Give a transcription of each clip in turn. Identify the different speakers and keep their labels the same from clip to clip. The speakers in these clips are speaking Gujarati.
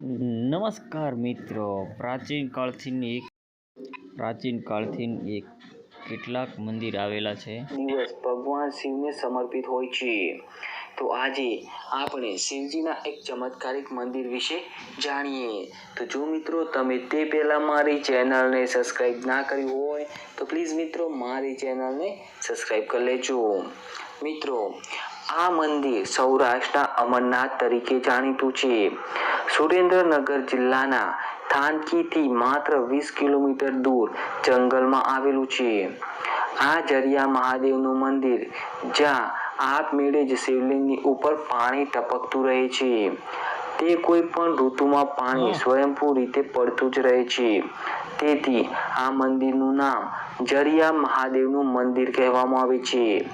Speaker 1: નમસ્કાર મિત્રો. પ્રાચીન કાળથી એક પ્રાચીન કાળથી એક કેટલાક મંદિર આવેલા છે.
Speaker 2: ભગવાન શિવને સમર્પિત હોય છે. તો આજે આપણે શિવજીના એક ચમત્કારિક મંદિર વિશે જાણીએ. તો જો મિત્રો તમે તે પહેલાં મારી ચેનલને સબસ્ક્રાઈબ ના કરી હોય, તો પ્લીઝ મિત્રો મારી ચેનલને સબસ્ક્રાઈબ કરી લેજો. મિત્રો, આ મંદિર સૌરાષ્ટ્રના અમરનાથ તરીકે જાણીતું છે. સુરેન્દ્રનગર જિલ્લાના થાનકીથી માત્ર વીસ કિલોમીટર દૂર જંગલમાં આવેલું છે. આ જરિયા મહાદેવનું મંદિર જ્યાં આપમેળે જ શિવલિંગની ઉપર પાણી ટપકતું રહે છે. તે કોઈ પણ ઋતુમાં પાણી સ્વયંભૂ રીતે પડતું જ રહે છે. તેથી આ મંદિરનું નામ જરિયા મહાદેવનું મંદિર કહેવામાં આવે છે.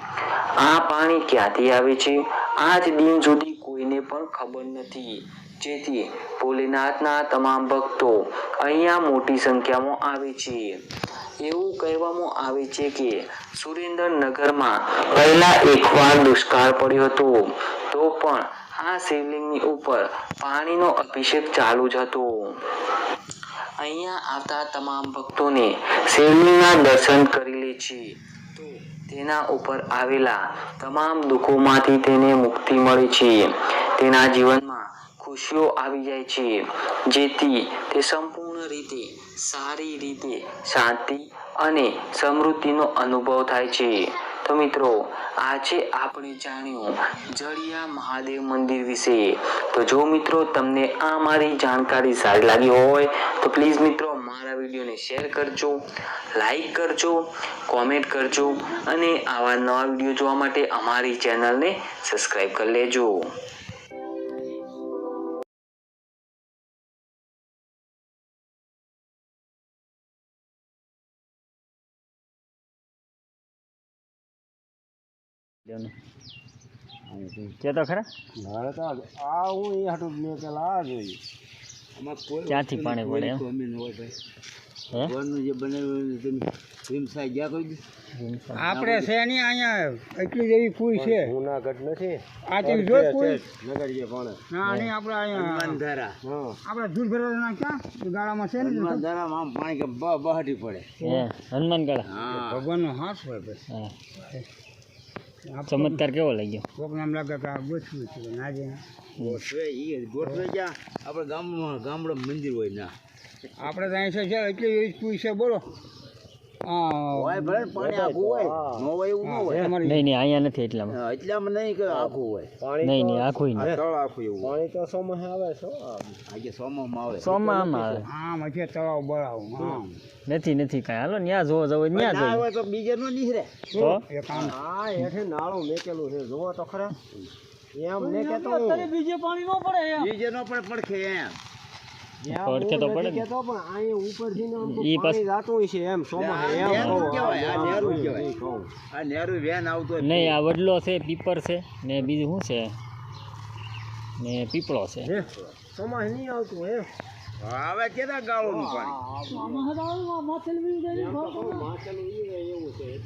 Speaker 2: આ પાણી ક્યાંથી આવે છે? આજ દિન સુધી કોઈને પણ ખબર નથી. જેથી ભોલેનાથના તમામ ભક્તો અહીંયા મોટી સંખ્યામાં આવે છે. એવું કહેવામાં આવે છે કે સુરેન્દ્રનગરમાં પહેલા એકવાર દુષ્કાળ પડ્યો હતો, તો પણ આ શિવલિંગની ઉપર પાણીનો અભિષેક ચાલુ જ હતો. અહીંયા આવતા તમામ ભક્તોને શિવલિંગના દર્શન કરી લે છે. તો તેના ઉપર આવેલા તમામ દુઃખોમાંથી તેને મુક્તિ મળે છે. તેના જીવનમાં ખુશીઓ આવી જાય છે. જેથી તે સંપૂર્ણ રીતે સારી રીતે શાંતિ અને સમૃદ્ધિનો અનુભવ થાય છે. તો મિત્રો, આજે આપણે જાણ્યું જળિયા મહાદેવ મંદિર વિશે. તો જો મિત્રો તમને આ મારી જાણકારી સારી લાગી હોય, તો પ્લીઝ મિત્રો મારા વિડીયોને શેર કરજો, લાઈક કરજો, કોમેન્ટ કરજો અને આવા નવા વીડિયો જોવા માટે અમારી ચેનલને સબસ્ક્રાઈબ કરી લેજો.
Speaker 1: કે તો ખરા?
Speaker 3: મારે તો આ હું એ હાટું મેં પેલા આ જોયું. આમાં કોઈ
Speaker 1: ક્યાંથી પાણી પડે એમ?
Speaker 3: કોઈ ન હોય ભાઈ.
Speaker 1: હે?
Speaker 3: જે બનાવ્યું તમે હિમસાઈ ગયા કોઈ
Speaker 4: આપણે છે નહીં અહીંયા એટલી જેવી ફૂલ છે?
Speaker 3: જુનાગઢ નથી.
Speaker 4: આ તમે જો ફૂલ
Speaker 3: નગર જે પણ
Speaker 4: ના આપણે અહીંયા
Speaker 3: હનુમાનધારા.
Speaker 4: આપણે દૂધ ભરેલા ના ક્યાં ગાળામાં છે ને
Speaker 3: હનુમાનધારામાં આમ પાણી કે બ બહાટી પડે.
Speaker 1: હે હનુમાનગઢ
Speaker 3: હા.
Speaker 4: ભગવાનનો હાથ હોય ભાઈ
Speaker 1: ચમત્કાર કેવો લાગ્યો
Speaker 4: કોકને એમ લાગે કે આ ગોઠવું છે ના જે
Speaker 3: ગોઠવે એ ગોઠવે જ્યાં આપણે ગામમાં ગામડે મંદિર હોય ના
Speaker 4: આપણે તો અહીં છે એટલે છે બોલો.
Speaker 3: હોય ભલે પાણી આખું હોય. ન હોય એવું ન હોય.
Speaker 1: નહીં નહીં અહીંયા નથી એટલામાં.
Speaker 3: એટલામાં નહીં કે આખું હોય.
Speaker 1: નહીં નહીં આખું નહીં.
Speaker 3: તળ આખું એવું પાણી તો સોમાં આવે છો આજે સોમાં આવે.
Speaker 1: સોમાં આવે.
Speaker 4: આમ છે તળાવ બળાવ આમ.
Speaker 1: નથી નથી કાંઈ. હાલો ન્યા જોવો જવો ન્યા
Speaker 3: જોવો તો બીજે નો નીકળે.
Speaker 1: તો
Speaker 3: હા હેઠે નાળું મેકેલું છે જોવો તો ખરા. એમ કેતો
Speaker 4: બીજે પાણી ન પડે
Speaker 3: બીજે નો પણ પડખે એમ.
Speaker 1: પડખે તો પડે ને.
Speaker 3: પણ અહીંયા ઉપરથી નો
Speaker 1: ઈ
Speaker 3: પાણી જાતું છે એમ સોમાં એમ
Speaker 4: કહેવાય, આ નેરું કહેવાય.
Speaker 3: આ નેરું વેન આવતો હોય.
Speaker 1: નહીં આ વડલો છે પીપર છે ને બીજું શું છે ને પીપળો છે
Speaker 3: સોમાં નહીં આવતું હે હવે કેતા ગાળોનું પાણી?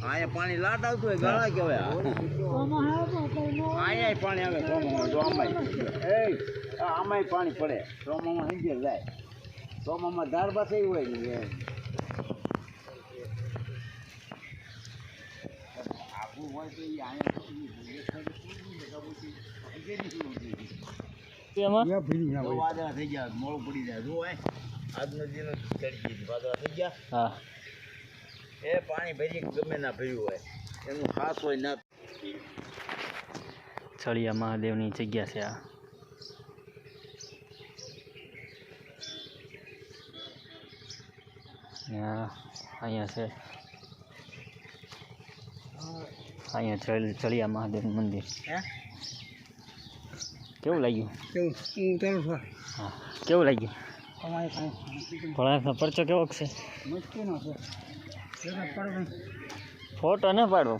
Speaker 3: અહીંયા પાણી લાટ આવતું હોય, ગાળા કહેવાય અહીંયા પાણી આવે, ચોમામાં, જો આમાંય એ આમાંય પાણી પડે. ચોમામાં હંજેર જાય. ચોમામાં ધાર પાસે હોય ને. આખું હોય તો ઈ અહીંયા
Speaker 4: હોય.
Speaker 3: વાદળા થઈ ગયા મોડું પડી જાય. જો હોય આજનો દિન ચડી ગઈ વાદળા થઈ ગયા.
Speaker 1: હા.
Speaker 3: એ પાણી ભરી ગમે ના ભર્યું હોય. એનું ખાસ હોય ના.
Speaker 1: ચળિયા મહાદેવની જગ્યા છે આ. અહીંયા છે. અહીંયા ચળિયા મહાદેવનું મંદિર.
Speaker 4: હે?
Speaker 1: કેવું લાગ્યું?
Speaker 4: કેવું? હું
Speaker 1: કેવું લાગ્યું?
Speaker 4: કાંઈ
Speaker 1: પરચો કેવો છે? ફોટો ન પાડવો